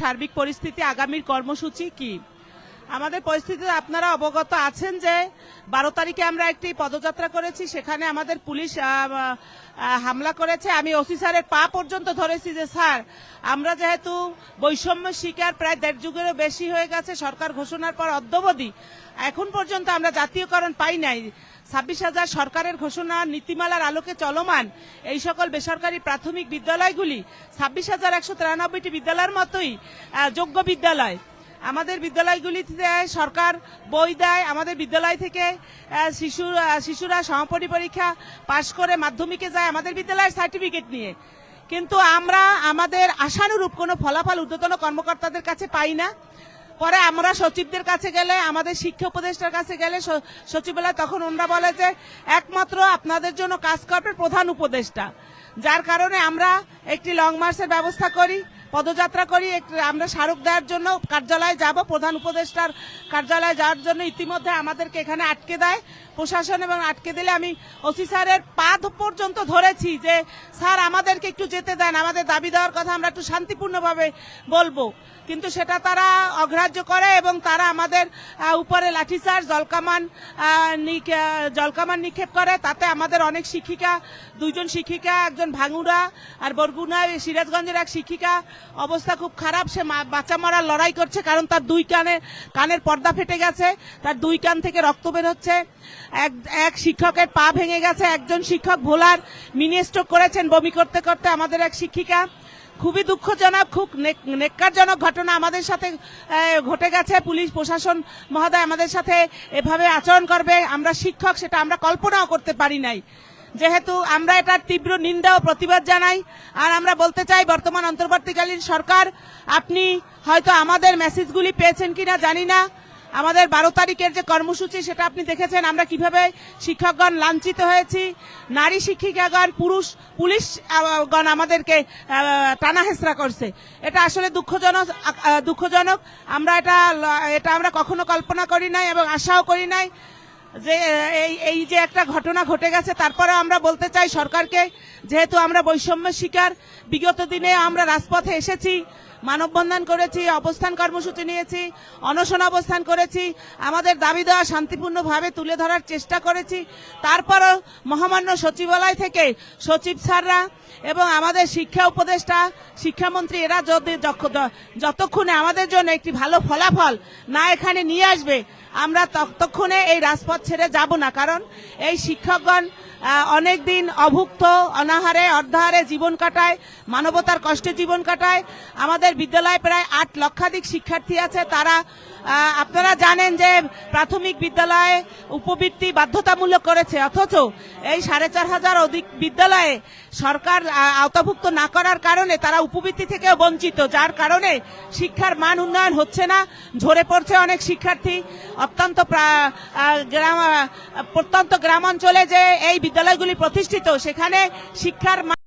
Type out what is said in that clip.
সার্বিক পরিস্থিতি, আগামীর কর্মসূচি কি? আমাদের পরিস্থিতিতে আপনারা অবগত আছেন যে বারো তারিখে আমরা একটি পদযাত্রা করেছি, সেখানে আমাদের পুলিশ হামলা করেছে। আমি ওসি স্যারের পা পর্যন্ত ধরেছি যে, স্যার, আমরা যেহেতু বৈষম্য শিকার প্রায় দেড় যুগেরও বেশি হয়ে গেছে, সরকার ঘোষণার পর অদ্যবধি এখন পর্যন্ত আমরা জাতীয়করণ পাই নাই। ছাব্বিশ হাজার সরকারের ঘোষণা, নীতিমালার আলোকে চলমান এই সকল বেসরকারি প্রাথমিক বিদ্যালয়গুলি ছাব্বিশ হাজার একশো তিরানব্বইটি বিদ্যালয়ের মতোই যোগ্য বিদ্যালয়। আমাদের বিদ্যালয়গুলিতে সরকার বই দেয়, আমাদের বিদ্যালয় থেকে শিশু শিশুরা সমাপনী পরীক্ষা পাশ করে মাধ্যমিকে যায় আমাদের বিদ্যালয়ের সার্টিফিকেট নিয়ে। কিন্তু আমরা, আমাদের আশানুরূপ কোনো ফলাফল ঊর্ধ্বতন কর্মকর্তাদের কাছে পাই না। পরে আমরা সচিবদের কাছে গেলে, আমাদের শিক্ষা উপদেষ্টার কাছে গেলে সচিবালয় তখন ওনারা বলে যে, একমাত্র আপনাদের জন্য কাজ করবে প্রধান উপদেষ্টা। যার কারণে আমরা একটি লং মার্চের ব্যবস্থা করি। পদযাত্রা করি আমরা স্মারক দেওয়ার জন্য কার্যালয়ে যাব, প্রধান উপদেষ্টার কার্যালয়ে যাওয়ার জন্য ইতিমধ্যে আমাদেরকে এখানে আটকে দেয়, প্রশাসন এবং আটকে দিলে আমি ওসি স্যারের পা পর্যন্ত ধরেছি যে, স্যার, আমাদেরকে একটু যেতে দেন, আমাদের দাবি দেওয়ার কথা আমরা একটু শান্তিপূর্ণভাবে বলব। কিন্তু সেটা তারা অগ্রাহ্য করে এবং তারা আমাদের উপরে লাঠিচার্জ জলকামান জলকামান নিক্ষেপ করে। তাতে আমাদের অনেক শিক্ষিকা, দুইজন শিক্ষিকা, একজন ভাঙুরা, আর বরগুনায় সিরাজগঞ্জের এক শিক্ষিকা অবস্থা খুব খারাপ। সে বাচ্চা মরার লড়াই করছে কারণ তার দুই কানে কানের পর্দা ফেটে গেছে। তার দুই কান থেকে রক্ত বের হচ্ছে। এক এক শিক্ষকের পা ভেঙে গেছে। একজন শিক্ষক ভোলার মিনি স্ট্রোক করেছেন বমি করতে করতে আমাদের এক শিক্ষিকা। খুবই দুঃখজনক, খুব নেক- নেক্কারজনক ঘটনা আমাদের সাথে ঘটে গেছে। পুলিশ, প্রশাসন মহোদয় আমাদের সাথে এভাবে আচরণ করবে। আমরা শিক্ষক, সেটা আমরা কল্পনাও করতে পারি নাই। যেহেতু আমরা এটার তীব্র নিন্দা ও প্রতিবাদ জানাই, আর আমরা বলতে চাই বর্তমান অন্তর্বর্তীকালীন সরকার, আপনি হয়তো আমাদের মেসেজগুলি পেয়েছেন কিনা জানি না। আমাদের বারো তারিখের যে কর্মসূচি, সেটা আপনি দেখেছেন। আমরা কীভাবে শিক্ষকগণ লাঞ্ছিত হয়েছি, নারী শিক্ষিকাগণ, পুরুষ, পুলিশ গণ আমাদেরকে টানা হেসরা করছে। এটা আসলে দুঃখজনক দুঃখজনক। আমরা এটা এটা আমরা কখনো কল্পনা করি নাই এবং আশাও করি নাই। যে এই এই যে একটা ঘটনা ঘটে গেছে তারপরে আমরা বলতে চাই সরকারকে, যেহেতু আমরা বৈষম্য শিকার, বিগত দিনে আমরা রাজপথে এসেছি, মানববন্ধন করেছি, অবস্থান কর্মসূচি নিয়েছি, অনশন অবস্থান করেছি, আমাদের দাবি দেওয়া শান্তিপূর্ণভাবে তুলে ধরার চেষ্টা করেছি, তারপরও মহামান্য সচিবালয় থেকে সচিব স্যাররা এবং আমাদের শিক্ষা উপদেষ্টা, শিক্ষামন্ত্রী, এরা যদি যতক্ষণে আমাদের জন্য একটি ভালো ফলাফল না এখানে নিয়ে আসবে, আমরা ততক্ষণে এই রাজপথ ছেড়ে যাব না। কারণ এই শিক্ষকগণ অনেক দিন অভুক্ত, অনাহারে, অর্ধাহারে জীবন কাটায়, মানবতার কষ্টে জীবন কাটায়। আমাদের বিদ্যালয়ে প্রায় আট লক্ষাধিক শিক্ষার্থী আছে। তারা আপনারা জানেন যে প্রাথমিক বিদ্যালয়ে উপবৃত্তি বাধ্যতামূলক করেছে। অথচ এই সাড়ে চার হাজার অধিক বিদ্যালয়ে সরকার আওতাভুক্ত না করার কারণে তারা উপবৃত্তি থেকেও বঞ্চিত। যার কারণে শিক্ষার মান উন্নয়ন হচ্ছে না, ঝরে পড়ছে অনেক শিক্ষার্থী। অত্যন্ত গ্রাম প্রত্যন্ত গ্রামাঞ্চলে যে এই বিদ্যালয়গুলি প্রতিষ্ঠিত সেখানে শিক্ষার